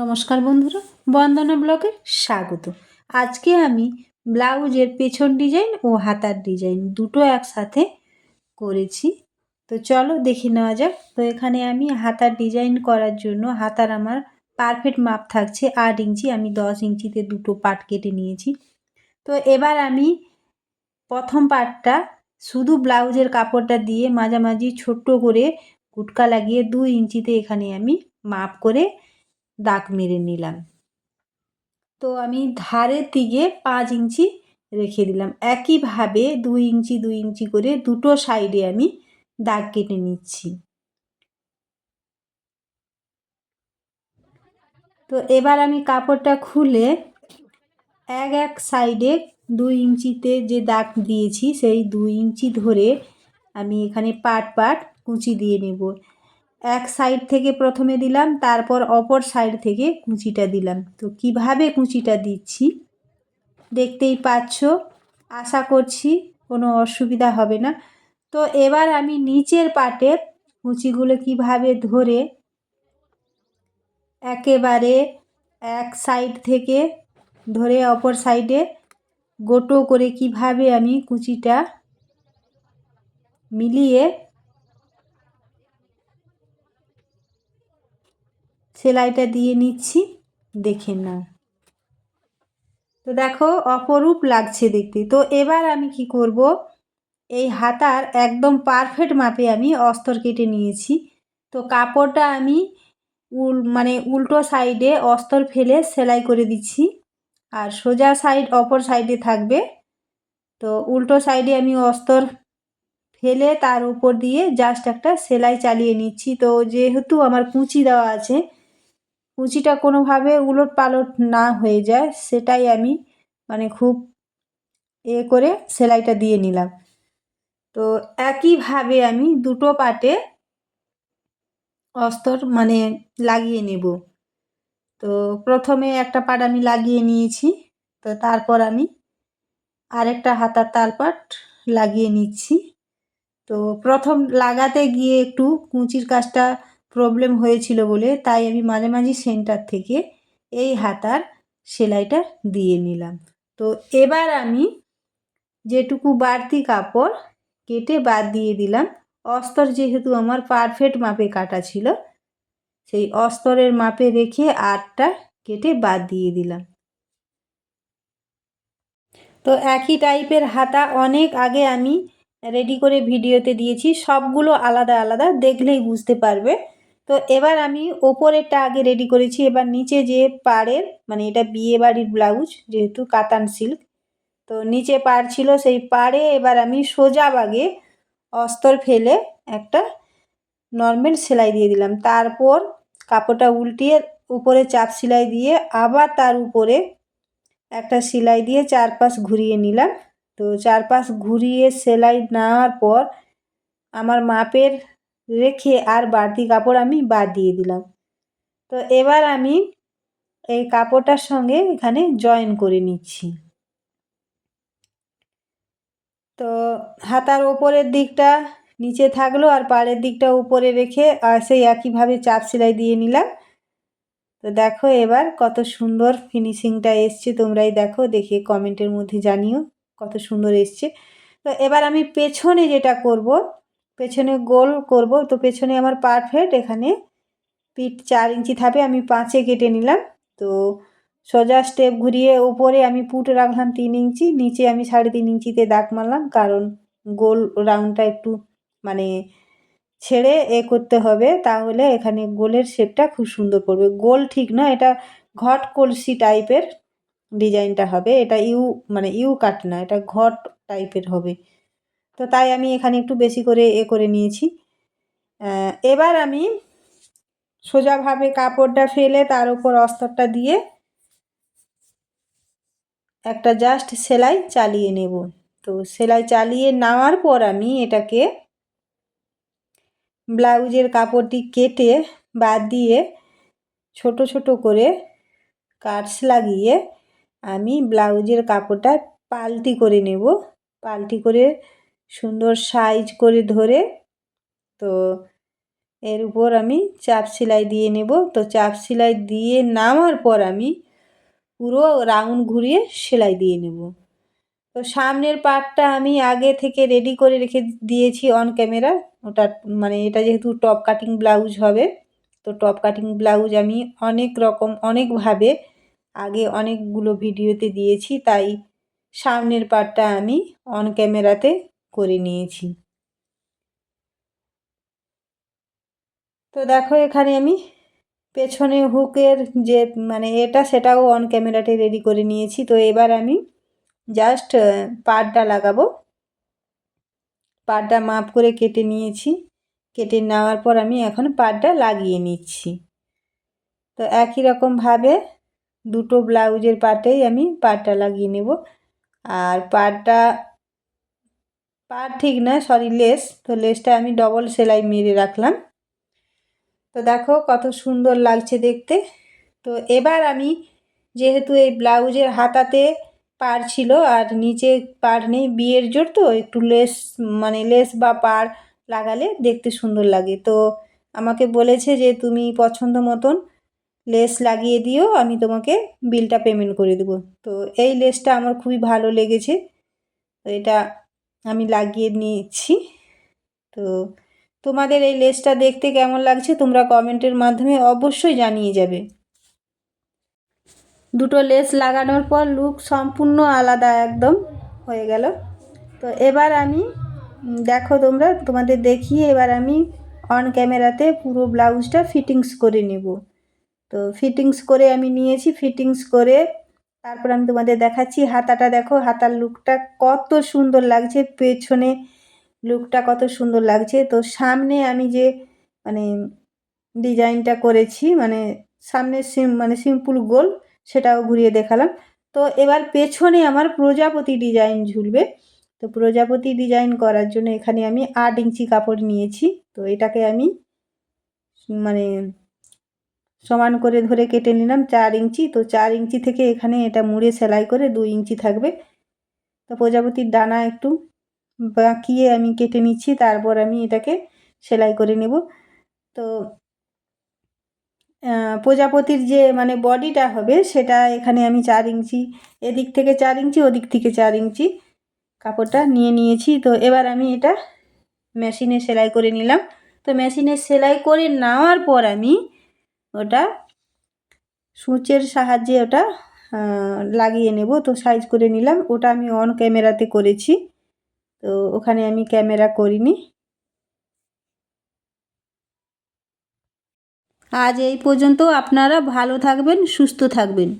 নমস্কার বন্ধুরা, বন্দনা ব্লকে স্বাগত। আজকে আমি ব্লাউজের পেছন ডিজাইন ও হাতার ডিজাইন দুটো একসাথে করেছি। তো চলো দেখে নেওয়া যাক। তো এখানে আমি হাতার ডিজাইন করার জন্য হাতার আমার পারফেক্ট মাপ থাকছে আট ইঞ্চি, আমি দশ ইঞ্চিতে দুটো পাট কেটে নিয়েছি। তো এবার আমি প্রথম পাটটা শুধু ব্লাউজের কাপড়টা দিয়ে মাঝামাঝি ছোট্ট করে কুটকা লাগিয়ে দুই ইঞ্চিতে এখানে আমি মাপ করে দাগ মেরে নিলাম। তো আমি ধারের দিকে পাঁচ ইঞ্চি রেখে দিলাম। একইভাবে দুই ইঞ্চি দুই ইঞ্চি করে দুটো সাইডে আমি দাগ কেটে নিচ্ছি। তো এবার আমি কাপড়টা খুলে এক এক সাইডে দুই ইঞ্চিতে যে দাগ দিয়েছি, সেই দুই ইঞ্চি ধরে আমি এখানে পাট পাট কুচি দিয়ে নেব। এক সাইড থেকে প্রথমে দিলাম, তারপর অপর সাইড থেকে কুঁচিটা দিলাম। তো কীভাবে কুঁচিটা দিচ্ছি দেখতেই পাচ্ছ, আশা করছি কোনো অসুবিধা হবে না। তো এবার আমি নিচের পাটে কুচিগুলো কীভাবে ধরে একেবারে এক সাইড থেকে ধরে অপর সাইডে গোটো করে কীভাবে আমি কুচিটা মিলিয়ে সেলাইটা দিয়ে নিচ্ছি, দেখে নাও। তো দেখো, অপরূপ লাগছে দেখতে। তো এবার আমি কি করব? এই হাতার একদম পারফেক্ট মাপে আমি অস্তর কেটে নিয়েছি। তো কাপড়টা আমি উল মানে উল্টো সাইডে অস্তর ফেলে সেলাই করে দিচ্ছি। আর সোজা সাইড অপর সাইডে থাকবে। তো উল্টো সাইডে আমি অস্তর ফেলে তার উপর দিয়ে জাস্ট একটা সেলাই চালিয়ে নিচ্ছি। তো যেহেতু আমার কুচি দেওয়া আছে কুচিটা কোনোভাবে উলট পালট না হয়ে যায়, সেটাই আমি মানে খুব এ করে সেলাইটা দিয়ে নিলাম। তো একইভাবে আমি দুটো পাটে অস্তর মানে লাগিয়ে নেব। তো প্রথমে একটা পাট আমি লাগিয়ে নিয়েছি, তো তারপর আমি আরেকটা হাতার তালপাট লাগিয়ে নিচ্ছি। তো প্রথম লাগাতে গিয়ে একটু কুঁচির কাজটা প্রবলেম হয়েছিল বলে তাই আমি মাঝে মাঝে সেন্টার থেকে এই হাতার সেলাইটা দিয়ে নিলাম। তো এবার আমি যেটুকু বাড়তি কাপড় কেটে বাদ দিয়ে দিলাম। অস্তর যেহেতু আমার পারফেক্ট মাপে কাটা ছিল, সেই অস্তরের মাপে রেখে আটটা কেটে বাদ দিয়ে দিলাম। তো একই টাইপের হাতা অনেক আগে আমি রেডি করে ভিডিওতে দিয়েছি। সবগুলো আলাদা আলাদা, দেখলেই বুঝতে পারবে। তো এবার আমি ওপরেরটা আগে রেডি করেছি, এবার নিচে যে পাড়ের মানে এটা বিয়ে বাড়ির ব্লাউজ, যেহেতু কাতান সিল্ক তো নিচে পাড় ছিল, সেই পাড়ে এবার আমি সোজা বাগে অস্তর ফেলে একটা নর্মাল সেলাই দিয়ে দিলাম। তারপর কাপড়টা উল্টিয়ে উপরে চাপ সেলাই দিয়ে আবার তার উপরে একটা সেলাই দিয়ে চারপাশ ঘুরিয়ে নিলাম। তো চারপাশ ঘুরিয়ে সেলাই নেওয়ার পর আমার মাপের রেখে আর বাড়তি কাপড় আমি বাদ দিয়ে দিলাম। তো এবার আমি এই কাপড়টার সঙ্গে এখানে জয়েন করে নিচ্ছি। তো হাতার ওপরের দিকটা নিচে থাকল আর পাড়ের দিকটা উপরে রেখে আর সেই একইভাবে চাপ সেলাই দিয়ে নিলাম। তো দেখো এবার কত সুন্দর ফিনিশিংটা এসছে, তোমরাই দেখো, দেখে কমেন্টের মধ্যে জানিও কত সুন্দর এসছে। তো এবার আমি পেছনে যেটা করব পেছনে গোল করব। তো পেছনে আমার পারফেক্ট এখানে পিঠ চার ইঞ্চি থাকবে আমি পাঁচে কেটে নিলাম। তো সোজা স্টেপ ঘুরিয়ে উপরে আমি পুট রাখলাম তিন ইঞ্চি, নিচে আমি সাড়ে তিন ইঞ্চিতে দাগ মারলাম, কারণ গোল রাউন্ডটা একটু মানে ছেড়ে এ করতে হবে, তাহলে এখানে গোলের শেপটা খুব সুন্দর পড়বে। গোল ঠিক না, এটা ঘট কলসি টাইপের ডিজাইনটা হবে, এটা ইউ মানে ইউ কাট না, এটা ঘট টাইপের হবে। তো তাই আমি এখানে একটু বেশি করে এ করে নিয়েছি। এবার আমি সোজাভাবে কাপড়টা ফেলে তার উপর অস্তরটা দিয়ে একটা জাস্ট সেলাই চালিয়ে নেব। তো সেলাই চালিয়ে নেওয়ার পর আমি এটাকে ব্লাউজের কাপড়টি কেটে বাদ দিয়ে ছোট ছোট করে কাটস লাগিয়ে আমি ব্লাউজের কাপড়টা পাল্টি করে নেব। পাল্টি করে সুন্দর সাইজ করে ধরে, তো এর উপর আমি চাপ সেলাই দিয়ে নেব। তো চাপ সেলাই দিয়ে নামার পর আমি পুরো রাউন্ড ঘুরিয়ে সেলাই দিয়ে নেব। তো সামনের পার্টটা আমি আগে থেকে রেডি করে রেখে দিয়েছি অন ক্যামেরা ওটা মানে এটা যেহেতু টপ কাটিং ব্লাউজ হবে, তো টপ কাটিং ব্লাউজ আমি অনেক রকম অনেকভাবে আগে অনেকগুলো ভিডিওতে দিয়েছি। তাই সামনের পার্টটা আমি অন ক্যামেরাতে করে নিয়েছি। তো দেখো এখানে আমি পেছনে হুকের যে মানে এটা সেটাও অন ক্যামেরাতে রেডি করে নিয়েছি। তো এবার আমি জাস্ট পাড়টা লাগাবো। পাড়টা মাপ করে কেটে নিয়েছি। কেটে নেওয়ার পর আমি এখন পাড়টা লাগিয়ে নিচ্ছি। তো একই রকমভাবে দুটো ব্লাউজের পাটেই আমি পাড়টা লাগিয়ে নেব। আর পাড়টা পাড় ঠিক না সরি লেস তো লেসটা আমি ডবল সেলাই মেরে রাখলাম। তো দেখো কত সুন্দর লাগছে দেখতে। তো এবার আমি যেহেতু এই ব্লাউজের হাতাতে পাড় ছিল আর নিচে পাড় নেই, বিয়ের জোর তো, একটু লেস মানে লেস বা পার লাগালে দেখতে সুন্দর লাগে। তো আমাকে বলেছে যে তুমি পছন্দ মতন লেস লাগিয়ে দিও, আমি তোমাকে বিলটা পেমেন্ট করে দেবো। তো এই লেসটা আমার খুবই ভালো লেগেছে। তো এটা আমি লাগিয়ে নিয়েছি। তো তোমাদের এই লেসটা দেখতে কেমন লাগছে তোমরা কমেন্টের মাধ্যমে অবশ্যই জানিয়ে যাবে। দুটো লেস লাগানোর পর লুক সম্পূর্ণ আলাদা একদম হয়ে গেল। তো এবার আমি দেখো তোমরা, তোমাদের দেখিয়ে এবার আমি অন ক্যামেরাতে পুরো ব্লাউজটা ফিটিংস করে নেব। তো ফিটিংস করে আমি নিয়েছি ফিটিংস করে তারপর আমি তোমাদের দেখাচ্ছি হাতাটা। দেখো, হাতার লুকটা কত সুন্দর লাগছে, পেছনে লুকটা কত সুন্দর লাগছে। তো সামনে আমি যে মানে ডিজাইনটা করেছি মানে সামনে সিম মানে সিম্পল গোল, সেটাও ঘুরিয়ে দেখালাম। তো এবার পেছনে আমার প্রজাপতি ডিজাইন ঝুলবে। তো প্রজাপতি ডিজাইন করার জন্য এখানে আমি আট ইঞ্চি কাপড় নিয়েছি। তো এটাকে আমি মানে সমান করে ধরে কেটে নিলাম চার ইঞ্চি। তো চার ইঞ্চি থেকে এখানে এটা মুড়ে সেলাই করে দুই ইঞ্চি থাকবে। তো প্রজাপতির ডানা একটু বাঁকিয়ে আমি কেটে নিচ্ছি, তারপর আমি এটাকে সেলাই করে নেব। তো প্রজাপতির যে মানে বডিটা হবে সেটা এখানে আমি চার ইঞ্চি, এদিক থেকে চার ইঞ্চি, ওদিক থেকে চার ইঞ্চি কাপড়টা নিয়ে নিয়েছি। তো এবার আমি এটা মেশিনে সেলাই করে নিলাম। তো মেশিনে সেলাই করে নেওয়ার পর আমি ওটা সূচের সাহায্যে ওটা লাগিয়ে নেব। তো সাইজ করে নিলাম। ওটা আমি অন ক্যামেরাতে করেছি। তো ওখানে আমি ক্যামেরা করিনি। আজ এই পর্যন্ত আপনারা ভালো থাকবেন, সুস্থ থাকবেন।